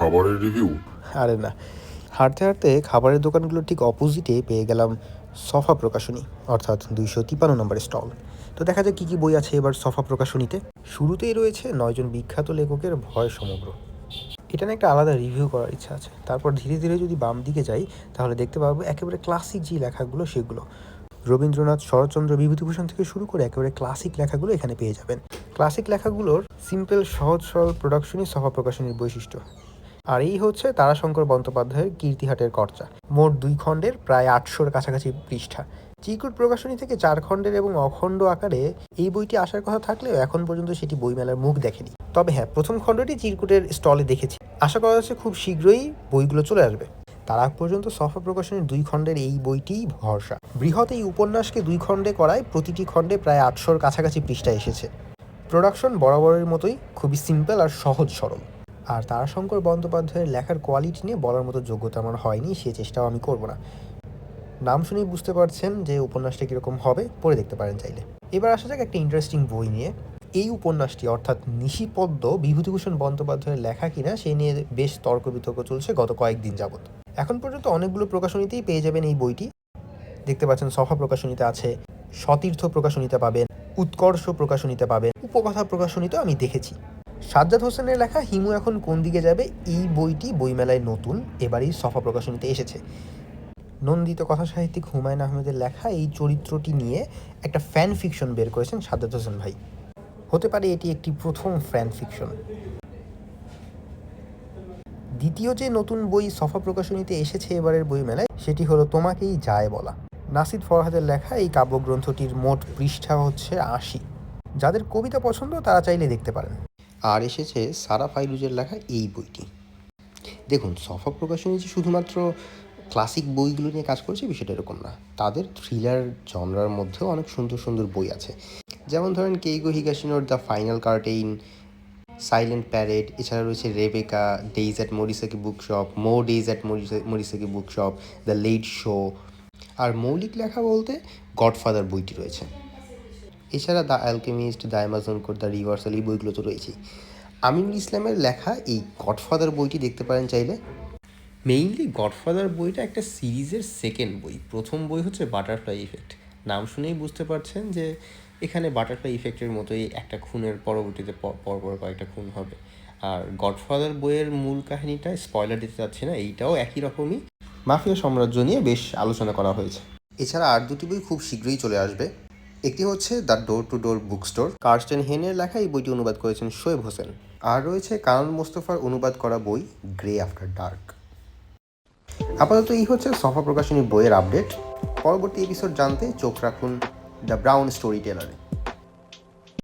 খাবারের রিভিউ আরে না, হাঁটতে হাঁটতে খাবারের দোকানগুলোর ঠিক অপোজিটে পেয়ে গেলাম সফা প্রকাশনী, অর্থাৎ দুইশো তিপান্ন নম্বরের স্টল তো দেখা যাক কী কী বই আছে এবার সফা প্রকাশনীতে। শুরুতেই রয়েছে নয়জন বিখ্যাত লেখকের ভয় সমগ্র। এটা নিয়ে একটা আলাদা রিভিউ করার ইচ্ছা আছে। তারপর ধীরে ধীরে যদি বাম দিকে যাই, তাহলে দেখতে পারব একেবারে ক্লাসিক যে লেখাগুলো সেগুলো। রবীন্দ্রনাথ, শরৎচন্দ্র, বিভূতিভূষণ থেকে শুরু করে একেবারে ক্লাসিক লেখাগুলো এখানে পেয়ে যাবেন। ক্লাসিক লেখাগুলোর সিম্পল সহজ, সরল প্রোডাকশনই সভা প্রকাশনীর বৈশিষ্ট্য। আর এই হচ্ছে তারাশঙ্কর বন্দ্যোপাধ্যায়ের কীর্তিহাটের কর্চা মোট দুই খণ্ডের প্রায় আটশোর কাছাকাছি পৃষ্ঠা। চিকুট প্রকাশনী থেকে চার খণ্ডের এবং অখণ্ড আকারে এই বইটি আসার কথা থাকলেও এখন পর্যন্ত সেটি বইমেলার মুখ দেখেনি। তবে হ্যাঁ প্রথম খণ্ডটি চিরকুটের স্টলে দেখেছি। আশা করা যাচ্ছে খুব শীঘ্রই বইগুলো চলে আসবে। তার আগ পর্যন্ত সফা প্রকাশনের দুই খণ্ডের এই বইটিই ভরসা। বৃহৎ এই উপন্যাসকে দুই খণ্ডে করায় প্রতিটি খণ্ডে প্রায় আটশোর কাছাকাছি পৃষ্ঠা এসেছে। প্রোডাকশন বরাবরের মতোই খুবই সিম্পল আর সহজ সরল। আর তারাশঙ্কর বন্দ্যোপাধ্যায়ের লেখার কোয়ালিটি নিয়ে বলার মতো যোগ্যতা আমার হয়নি, সে চেষ্টাও আমি করব না। নাম শুনেই বুঝতে পারছেন যে উপন্যাসটা কীরকম হবে, পড়ে দেখতে পারেন চাইলে। এবার আসা যাক একটা ইন্টারেস্টিং বই নিয়ে। এই উপন্যাসটি, অর্থাৎ নিশিপদ্ম বিভূতিভূষণ বন্দ্যোপাধ্যায়ের লেখা কিনা সেই নিয়ে বেশ তর্ক বিতর্ক চলছে গত কয়েকদিন যাবৎ। এখন পর্যন্ত অনেকগুলো প্রকাশনীতেই পেয়ে যাবেন এই বইটি। দেখতে পাচ্ছেন সফা প্রকাশনীতে আছে, সতীর্থ প্রকাশনীতে পাবেন, উৎকর্ষ প্রকাশনীতে পাবেন, উপকথা প্রকাশনীতেও আমি দেখেছি। সাজ্জাদ হোসেনের লেখা হিমু এখন কোন দিকে যাবে? এই বইটি বইমেলায় নতুন, এবারই সফা প্রকাশনীতে এসেছে। নন্দিত কথা সাহিত্যিক হুমায়ুন আহমেদের লেখা এই চরিত্রটি নিয়ে একটা ফ্যান ফিকশন বের করেছেন সাজ্জাদ হোসেন ভাই। হতে পারে এটি একটি প্রথম ফ্যান ফিকশন দ্বিতীয় যে নতুন বই সফা প্রকাশনীতে এসেছে এবারের বইমেলায়, সেটি হলো তোমাকেই যায় বলা। নাসিদ ফরহাদের লেখা এই কাব্যগ্রন্থটির মোট পৃষ্ঠা হচ্ছে আশি। যাদের কবিতা পছন্দ, তারা চাইলে দেখতে পারেন। আর এসেছে সারা ফাইরুজের লেখা এই বইটি। দেখুন, সফা প্রকাশনী যে শুধুমাত্র ক্লাসিক বইগুলো নিয়ে কাজ করছে, বিষয়টা এরকম না। তাদের থ্রিলার জনরার মধ্যেও অনেক সুন্দর সুন্দর বই আছে। যেমন ধরেন Keigo হিগাশিনোর the final curtain silent parade এছাড়া রয়েছে Rebecca days at Morisaki book shop more days at Morisaki book shop the late show আর মৌলিক লেখা বলতে গডফাদার বইটি রয়েছে। এছাড়া the alchemist the Amazon code the reversal এই বইগুলো তো রয়েছেই। আমিনুল ইসলামের লেখা এই গডফাদার বইটি দেখতে পারেন চাইলে। মেইনলি গডফাদার বইটা একটা সিরিজের সেকেন্ড বই। প্রথম বই হচ্ছে বাটারফ্লাই ইফেক্ট। নাম শুনেই বুঝতে পারছেন যে এখানে বাটারফ্লাই ইফেক্টের মতোই একটা খুনের পরবর্তীতে পরপর কয়েকটা খুন হবে। আর গডফাদার বইয়ের মূল কাহিনীটা স্পয়লার দিতে চাচ্ছি না এইটাও একই রকমই। মাফিয়া সাম্রাজ্য নিয়ে বেশ আলোচনা করা হয়েছে। এছাড়া আর দুটি বই খুব শীঘ্রই চলে আসবে। একটি হচ্ছে the door to door book store Kirsten হেনের লেখা এই বইটি অনুবাদ করেছেন শোয়েব হোসেন। আর রয়েছে কানন মোস্তফার অনুবাদ করা বই, গ্রে আফটার ডার্ক। আপাতত এই হচ্ছে সফা প্রকাশনী বইয়ের আপডেট। পরবর্তী এপিসোড জানতে চোখ রাখুন দ্য ব্রাউন স্টোরি টেলারে।